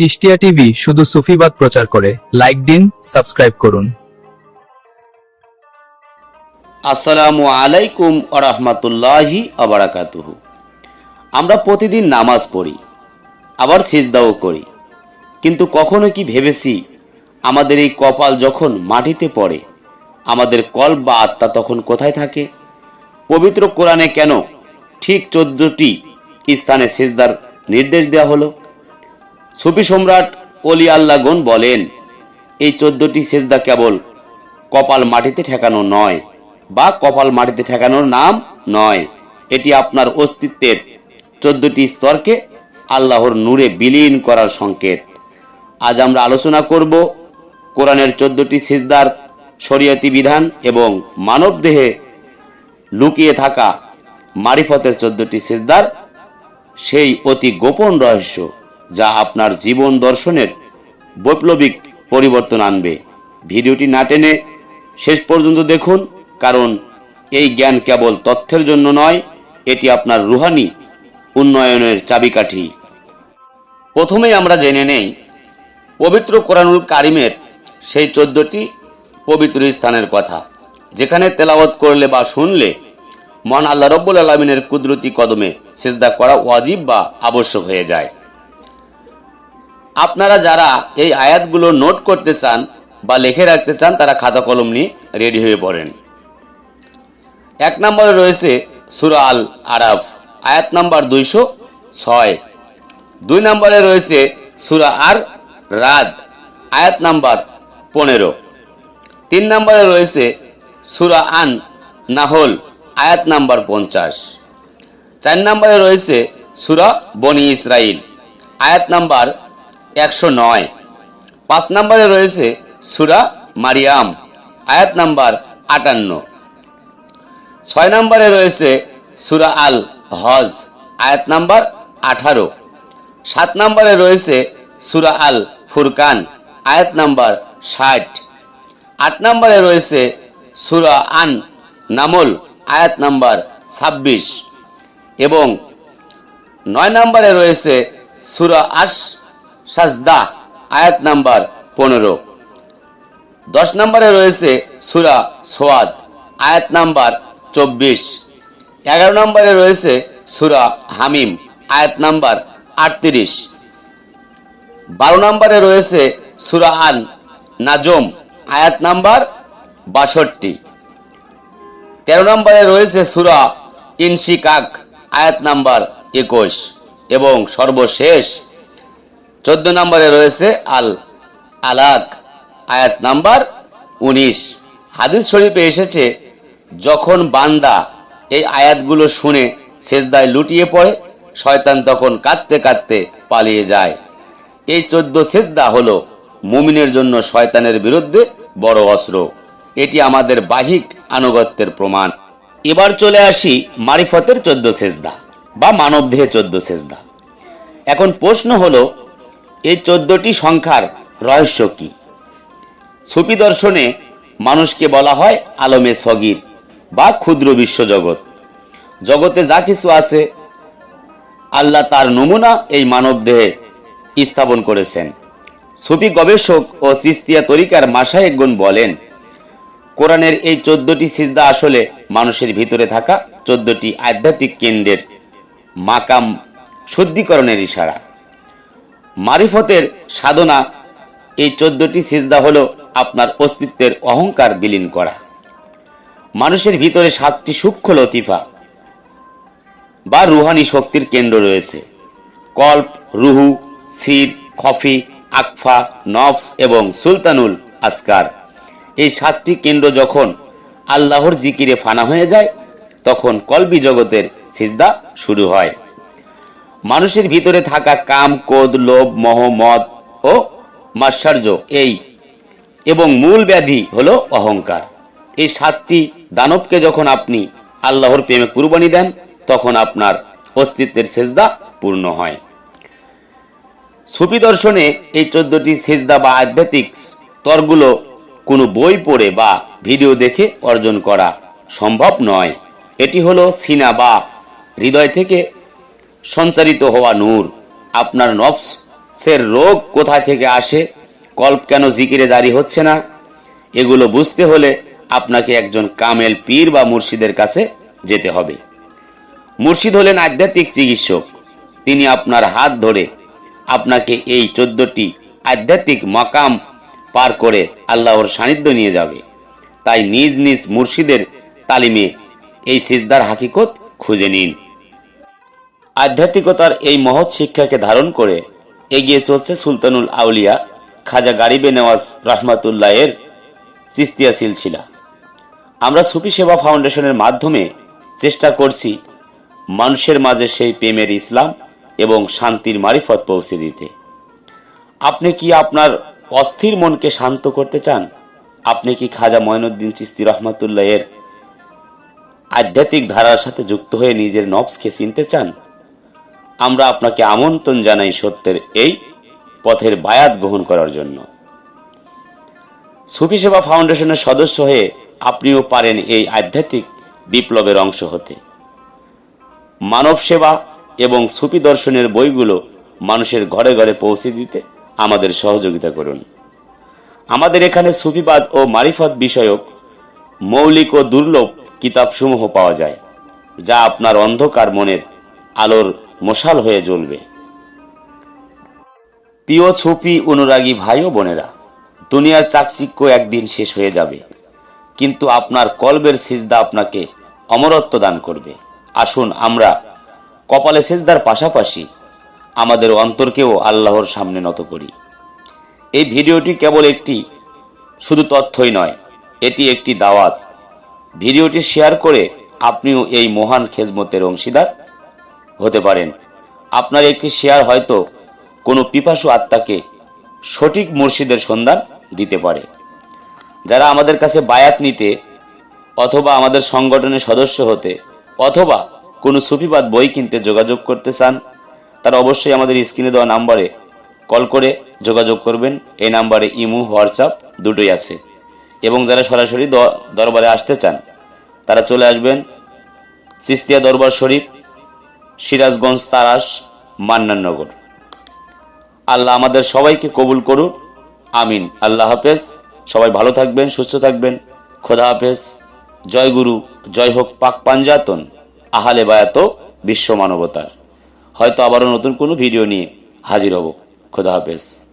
চিস্টিয়া TV শুধু সুফিবাদ প্রচার করে। লাইক দিন সাবস্ক্রাইব করুন। আসসালামু আলাইকুম আরহামতুল্লাহি আবরাকাতুহু আমরা প্রতিদিন নামাজ পড়ি, আবার সিজদাও করি। কিন্তু কখনো কি ভেবেছি, আমাদের এই কপাল যখন মাটিতে পড়ে, আমাদের কল বা আত্মা তখন কোথায় থাকে? পবিত্র কোরআনে কেন ঠিক চোদ্দটি স্থানে সেজদার নির্দেশ দেওয়া হলো? সুফি সম্রাট অলি আল্লাগন বলেন, এই চোদ্দটি সেজদা কেবল কপাল মাটিতে ঠেকানো নয় বা কপাল মাটিতে ঠেকানোর নাম নয়। এটি আপনার অস্তিত্বের চোদ্দটি স্তরকে আল্লাহর নূরে বিলীন করার সংকেত। আজ আমরা আলোচনা করব কোরআনের চোদ্দটি সিজদার শরীয়তি বিধান এবং মানব দেহে লুকিয়ে থাকা মারিফতের চোদ্দটি সিজদার সেই অতি গোপন রহস্য। যা আপনার জীবন দর্শনের বৈপ্লবিক পরিবর্তন আনবে। ভিডিওটি না টেনে শেষ পর্যন্ত দেখুন, কারণ এই জ্ঞান কেবল তথ্যের জন্য নয়, এটি আপনার রুহানি উন্নয়নের চাবিকাঠি। প্রথমেই আমরা জেনে নেই, পবিত্র কোরআনুল কারিমের সেই চোদ্দটি পবিত্র স্থানের কথা, যেখানে তেলাওয়াত করলে বা শুনলে মন আল্লাহ রব্বুল আলমিনের কুদরতি কদমে সেজদা করা ওয়াজিব বা আবশ্যক হয়ে যায়। আপনারা যারা এই আয়াতগুলো নোট করতে চান বা লিখে রাখতে চান, তারা খাতা কলম নিয়ে রেডি হয়ে পড়েন। এক নম্বরে রয়েছে সুরা আল আরাফ আয়াত নাম্বার দুইশো ছয়। দুই নম্বরে রয়েছে সুরা আর রাদ আয়াত নাম্বার পনেরো। তিন নম্বরে রয়েছে সুরা আন নাহল আয়াত নাম্বার পঞ্চাশ। চার নম্বরে রয়েছে সুরা বনি ইসরাইল, আয়াত নাম্বার একশো নয়। পাঁচ নম্বরে রয়েছে সুরা মারিয়াম, আয়াত নাম্বার আটান্ন। ছয় নম্বরে রয়েছে সুরা আল হজ, আয়াত নাম্বার আঠারো। সাত নম্বরে রয়েছে সুরা আল ফুরকান, আয়াত নাম্বার ষাট। আট নম্বরে রয়েছে সুরা আন নামল, আয়াত নাম্বার ছাব্বিশ। এবং নয় নম্বরে রয়েছে সুরা আশ সাজদা, আয়াত নাম্বার পনেরো। দশ নম্বরে রয়েছে সুরা সোয়াদ, আয়াত নাম্বার চব্বিশ। এগারো নম্বরে রয়েছে সুরা হামিম, আয়াত নাম্বার আটত্রিশ। বারো নম্বরে রয়েছে সুরা আন নাজম, আয়াত নাম্বার বাষট্টি। তেরো নম্বরে রয়েছে সুরা ইনশিকাক, আয়াত নাম্বার একুশ। এবং সর্বশেষ চোদ্দ নম্বরে রয়েছে আল আলাক, আয়াত নাম্বার উনিশ। হাদিস শরীফে এসেছে, যখন বান্দা এই আয়াতগুলো শুনে সেজদায় লুটিয়ে পড়ে, শয়তান তখন কাঁদতে কাঁদতে পালিয়ে যায়। এই চোদ্দ সেজদা হলো মুমিনের জন্য শয়তানের বিরুদ্ধে বড় অস্ত্র। এটি আমাদের বাহিক আনুগত্যের প্রমাণ। এবার চলে আসি মারিফতের চোদ্দ সেজদা বা মানবদেহে চোদ্দ সেজদা। এখন প্রশ্ন হলো এই চোদ্দটি সংখ্যার রহস্য কি? সুফি দর্শনে মানুষকে বলা হয় আলমে সগির বা ক্ষুদ্র বিশ্বজগৎ। জগতে যা কিছু আছে, আল্লাহ তার নমুনা এই মানবদেহে স্থাপন করেছেন। সুফি গবেষক ও সিস্তিয়া তরিকার মাসায়েকগুন বলেন, কোরআনের এই চোদ্দটি সিজদা আসলে মানুষের ভিতরে থাকা চোদ্দটি আধ্যাত্মিক কেন্দ্রের মাকাম, শুদ্ধিকরণের ইশারা। মারিফতের সাধনা। এই চোদ্দটি সিজদা হলো আপনার অস্তিত্বের অহংকার বিলীন করা। মানুষের ভিতরে সাতটি সূক্ষ্ম লতিফা বা রুহানি শক্তির কেন্দ্র রয়েছে। কল্প, রুহু, সির, খফি, আকফা, নফস এবং সুলতানুল আসকার। এই সাতটি কেন্দ্র যখন আল্লাহর জিকিরে ফানা হয়ে যায়, তখন কলবি জগতের সিজদা শুরু হয়। মানুষের ভিতরে থাকা কাম কোদ লোভ, মোহ, মদ ও মাশ্চর্য এই এবং মূল ব্যাধি হলো অহংকার। এই সাতটি দানবকে যখন আপনি আল্লাহর প্রেমে কুরবানি দেন, তখন আপনার অস্তিত্বের সেজদা পূর্ণ হয়। সুফি দর্শনে এই চোদ্দটি সেজদা বা আধ্যাত্মিক স্তরগুলো কোনো বই পড়ে বা ভিডিও দেখে অর্জন করা সম্ভব নয়। এটি হলো সিনা বা হৃদয় থেকে সঞ্চারিত হওয়া নূর। আপনার নফস সে রোগ কোথায় থেকে আসে? কল্প কেন জিকিরে জারি হচ্ছে না? এগুলো বুঝতে হলে আপনাকে একজন কামেল পীর বা মুর্শিদের কাছে যেতে হবে। মুর্শিদ হলেন আধ্যাত্মিক চিকিৎসক। তিনি আপনার হাত ধরে আপনাকে এই চোদ্দটি আধ্যাত্মিক মাকাম পার করে আল্লাহর সান্নিধ্য নিয়ে যাবে। তাই নিজ নিজ মুর্শিদের তালিমে এই সিজদার হাকিকত খুঁজে নিন। আধ্যাত্মিকতার এই মহৎ শিক্ষাকে ধারণ করে এগিয়ে চলছে সুলতানুল আউলিয়া, খাজা গারিবে নেওয়াজ রহমাতুল্লাহ এর চিস্তিয়া সিলসিলা। আমরা সুফি সেবা ফাউন্ডেশনের মাধ্যমে চেষ্টা করছি মানুষের মাঝে সেই প্রেমের ইসলাম এবং শান্তির মারিফত পৌঁছে দিতে। আপনি কি আপনার অস্থির মনকে শান্ত করতে চান? আপনি কি খাজা ময়নুদ্দিন চিস্তি রহমাতুল্লাহ এর আধ্যাত্মিক ধারার সাথে যুক্ত হয়ে নিজের নবসকে চিনতে চান? আমরা আপনাকে আমন্ত্রণ জানাই সত্যের এই পথের বায়াত গ্রহণ করার জন্য। সুফি সেবা ফাউন্ডেশনের সদস্য হয়ে আপনিও পারেন এই আধ্যাত্মিক বিপ্লবের অংশ হতে। মানব সেবা এবং সুফি দর্শনের বইগুলো মানুষের ঘরে ঘরে পৌঁছে দিতে আমাদের সহযোগিতা করুন। আমাদের এখানে সুফিবাদ ও মারিফত বিষয়ক মৌলিক ও দুর্লভ কিতাবসমূহ পাওয়া যায়, যা আপনার অন্ধকার মনের আলোর মশাল হয়ে জ্বলবে। প্রিয় ছুপি অনুরাগী ভাই ও বোনেরা, দুনিয়ার চাকচিক্য একদিন শেষ হয়ে যাবে। কিন্তু আপনার কলবের সিজদা আপনাকে অমরত্ব দান করবে। আসুন আমরা কপালে সিজদার পাশাপাশি আমাদের অন্তরকেও আল্লাহর সামনে নত করি। এই ভিডিওটি কেবল একটি, শুধু তথ্যই নয়, এটি একটি দাওয়াত। ভিডিওটি শেয়ার করে আপনিও এই মহান খেজমতের অংশীদার। হতে পারেন। আপনার একটি শেয়ার হয়তো কোনো পিপাসু আত্মাকে সঠিক মুর্শিদের সন্ধান দিতে পারে। যারা আমাদের কাছে বায়াত নিতে অথবা আমাদের সংগঠনের সদস্য হতে অথবা কোনো সুফিবাদ বই কিনতে যোগাযোগ করতে চান, তারা অবশ্যই আমাদের স্ক্রিনে দেওয়া নাম্বারে কল করে যোগাযোগ করবেন। এই নাম্বারে ইমু, হোয়াটসঅ্যাপ দুটোই আছে। এবং যারা সরাসরি দরবারে আসতে চান, তারা চলে আসবেন। সিস্তিয়া দরবার শরীফ সিরাজগঞ্জ, তারাস মান্নাননগর আল্লাহ আমাদের সবাইকে কবুল করুন আমিন। আল্লাহ হাফেজ। সবাই ভালো থাকবেন, সুস্থ থাকবেন। খোদা হাফেজ। জয় গুরু, জয় হোক পাক পাঞ্জাতন। আহালে বায়াত বিশ্ব মানবতার। হয়তো আবারও নতুন কোনো ভিডিও নিয়ে হাজির হব। খোদা হাফেজ।